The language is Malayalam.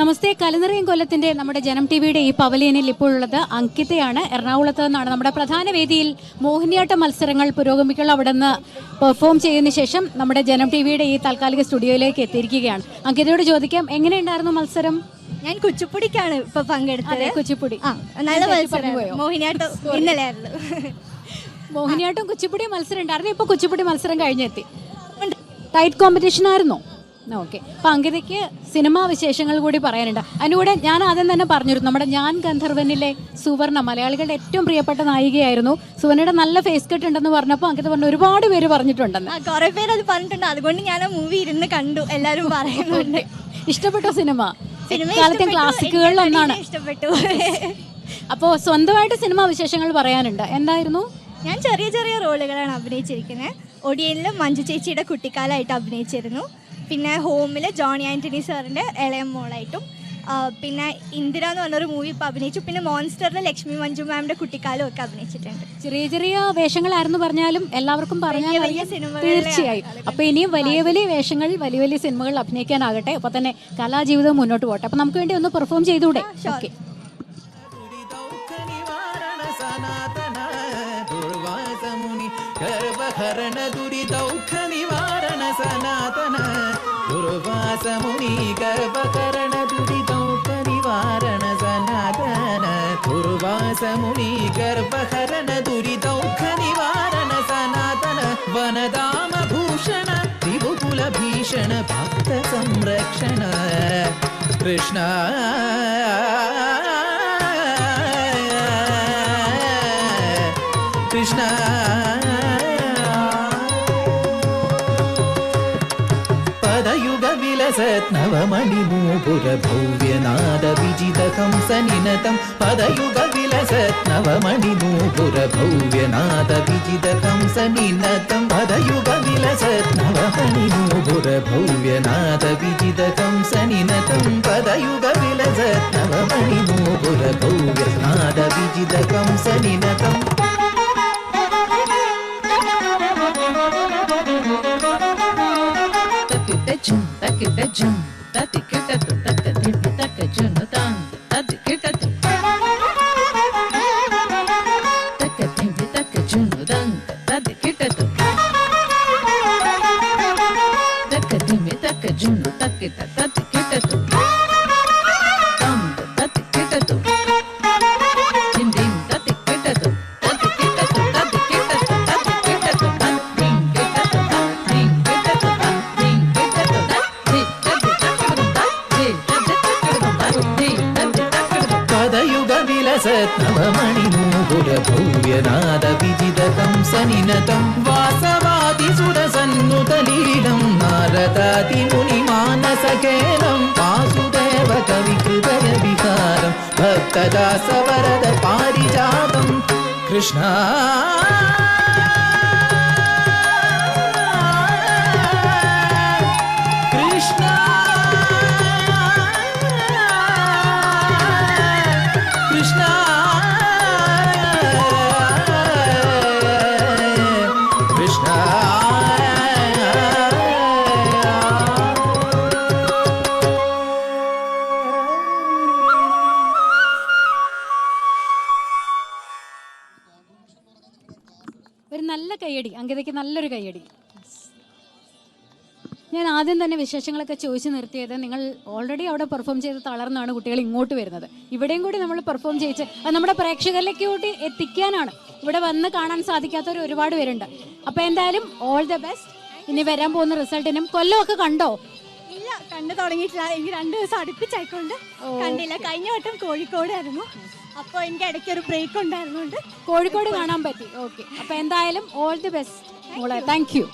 നമസ്തേ കലനിറയും കൊല്ലത്തിന്റെ നമ്മുടെ ജനം ടി വിയുടെ ഈ പവലിയനിൽ ഇപ്പോൾ ഉള്ളത് അങ്കിതയാണ്. എറണാകുളത്ത് നിന്നാണ് നമ്മുടെ പ്രധാന വേദിയിൽ മോഹിനിയാട്ട മത്സരങ്ങൾ പുരോഗമിക്കുള്ള അവിടെ നിന്ന് പെർഫോം ചെയ്തതിനു ശേഷം നമ്മുടെ ജനം ടി വിയുടെ ഈ താൽക്കാലിക സ്റ്റുഡിയോയിലേക്ക് എത്തിയിരിക്കുകയാണ്. അങ്കിതയോട് ചോദിക്കാം എങ്ങനെയുണ്ടായിരുന്നു മത്സരം? ഞാൻ കുച്ചിപ്പുടിക്കാണ് ഇപ്പൊ പങ്കെടുത്തത്. കുച്ചിപ്പുടി. നല്ല മത്സരം മോഹിനിയാട്ടം ഇന്നലെ മോഹിനിയാട്ടം കുച്ചിപ്പുടി മത്സരം ഉണ്ടായിരുന്നു. ഇപ്പൊ കുച്ചിപ്പുടി മത്സരം കഴിഞ്ഞെത്തി. ടൈറ്റ് കോമ്പറ്റീഷൻ ആയിരുന്നോ? ഓക്കെ. അപ്പൊ അങ്കിതയ്ക്ക് സിനിമാ വിശേഷങ്ങൾ കൂടി പറയാനുണ്ട്. അതിനൂടെ ഞാൻ ആദ്യം തന്നെ പറഞ്ഞിരുന്നു നമ്മുടെ ഞാൻ ഗന്ധർവനിലെ സുവർണ മലയാളികളുടെ ഏറ്റവും പ്രിയപ്പെട്ട നായികയായിരുന്നു. സുവർണയുടെ നല്ല ഫേസ് കട്ട് ഉണ്ടെന്ന് പറഞ്ഞപ്പോൾ അങ്കിത പറഞ്ഞു ഒരുപാട് പേര് പറഞ്ഞിട്ടുണ്ടെന്ന്. കുറെ പേര് അത് പറഞ്ഞിട്ടുണ്ട്. അതുകൊണ്ട് ഞാൻ ആ മൂവി ഇരുന്ന് കണ്ടു. എല്ലാവരും പറയുന്നുണ്ട്. ഇഷ്ടപ്പെട്ട സിനിമ? കാലത്തെ ഇഷ്ടപ്പെട്ടു, ക്ലാസിക്കുകളിൽ ഒന്നാണ്. നടിനെ ഇഷ്ടപ്പെട്ടു. അപ്പോൾ സ്വന്തമായിട്ട് സിനിമാ വിശേഷങ്ങൾ പറയാനുണ്ട്. എന്തായിരുന്നു? ഞാൻ ചെറിയ ചെറിയ റോളുകളാണ് അഭിനയിച്ചിരിക്കുന്നത്. ഒടിയനിലും മഞ്ജു ചേച്ചിയുടെ കുട്ടിക്കാലമായിട്ട് അഭിനയിച്ചിരുന്നു. പിന്നെ ഹോമിൽ ജോണി ആന്റണി സാറിന്റെ ഇളയ മോളായിട്ടും പിന്നെ ഇന്ദിര എന്ന് പറഞ്ഞൊരു മൂവി ഇപ്പോൾ അഭിനയിച്ചു. പിന്നെ മോൺസ്റ്ററിൽ ലക്ഷ്മി മഞ്ജു മാമിന്റെ കുട്ടിക്കാലം ഒക്കെ അഭിനയിച്ചിട്ടുണ്ട്. ചെറിയ ചെറിയ വേഷങ്ങളായിരുന്നു പറഞ്ഞാലും എല്ലാവർക്കും പറഞ്ഞാൽ തീർച്ചയായും. അപ്പോൾ ഇനിയും വലിയ വലിയ വേഷങ്ങൾ വലിയ വലിയ സിനിമകളിൽ അഭിനയിക്കാനാകട്ടെ. അപ്പോൾ തന്നെ കലാജീവിതം മുന്നോട്ട് പോകട്ടെ അപ്പോൾ നമുക്ക് വേണ്ടി ഒന്ന് പെർഫോം ചെയ്തുകൂടെ ഓക്കെ ഹരണ ദുരിതൗഖ നിവാരണ സനാതന. दुर्वासमुनि गर्भकरण दुरिदौख निवारण सनातन दुर्वासमुनि गर्भकरण दुरिदौख निवारण सनातन वनदाम भूषण त्रिभुकुल भीषण भक्त संरक्षण कृष्ण कृष्ण पदयुग विलसत् नवमणिनूपुर भव्यनाद తక్క జున్ను తక్కి తత్తి కిటతు. తమ్ము తత్తి కిటతు. సత్నవమణి నూపుర భూవ్యనాద విజిత వాసవ నారదాది సురసన్నుతలీలం నారదాది ముని మానసకేనం వాసుదేవ కవి హృదయ విహారం భక్తదాసవరద పారిజాతం కృష్ణ ഒരു നല്ല കയ്യടി. അങ്കിതയ്ക്ക് നല്ലൊരു കയ്യടി. ഞാൻ ആദ്യം തന്നെ വിശേഷങ്ങളൊക്കെ ചോദിച്ചു നിർത്തിയത് നിങ്ങൾ ഓൾറെഡി അവിടെ പെർഫോം ചെയ്ത് തളർന്നാണ് കുട്ടികൾ ഇങ്ങോട്ട് വരുന്നത്. ഇവിടെയും കൂടി നമ്മൾ പെർഫോം ചെയ്യിച്ച് അത് നമ്മുടെ പ്രേക്ഷകരിലേക്ക് കൂടി എത്തിക്കാനാണ്. ഇവിടെ വന്ന് കാണാൻ സാധിക്കാത്തവർ ഒരുപാട് പേരുണ്ട്. അപ്പോൾ എന്തായാലും ഓൾ ദ ബെസ്റ്റ് ഇനി വരാൻ പോകുന്ന റിസൾട്ടിനും കൊല്ലമൊക്കെ കണ്ടോ? ഇല്ല കണ്ടു തുടങ്ങിയിട്ടില്ല. എനിക്ക് രണ്ട് ദിവസം അടുപ്പിച്ചായിക്കൊണ്ട് കണ്ടില്ല. കഴിഞ്ഞ വട്ടം കോഴിക്കോടായിരുന്നു. അപ്പോൾ എനിക്ക് ഇടയ്ക്ക് ഒരു ബ്രേക്ക് ഉണ്ടായിരുന്നുകൊണ്ട് കോഴിക്കോട് കാണാൻ പറ്റി. ഓക്കെ അപ്പോൾ എന്തായാലും ഓൾ ദി ബെസ്റ്റ് മോളെ താങ്ക് യു